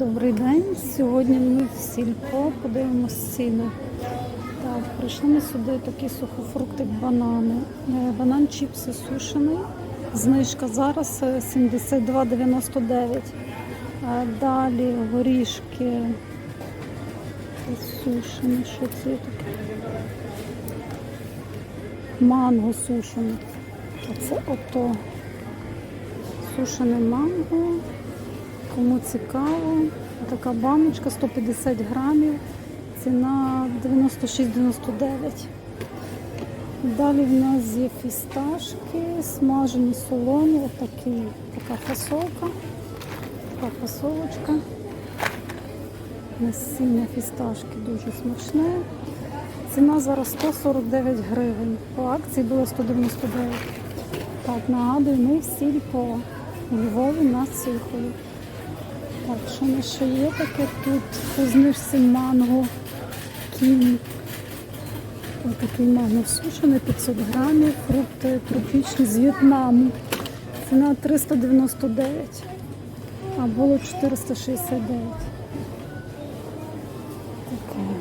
Добрий день. Сьогодні ми в сільпо подивимося ціни. Так, прийшли ми сюди такі сухофрукти, банани. Е, Банан чіпси сушений. Знижка зараз е, 72,99. Далі горішки сушені. Що це таке? Манго сушене. А це ото. Сушене манго. Кому цікаво, така баночка 150 грамів, ціна 96,99. Далі в нас є фісташки, смажені солоні, отакі, така фасовка, така фасовочка. Насіння фісташки дуже смачне. Ціна зараз 149 гривень. По акції було 199. Так, нагадую, ми в сільпо. У Львові на Сихові. Так, що на ще є таке тут? По знижці манго, Кін. Ось такий манго сушений, 500 грамів, фрукти тропічні з В'єтнаму. Ціна 399, а було 469. Таке.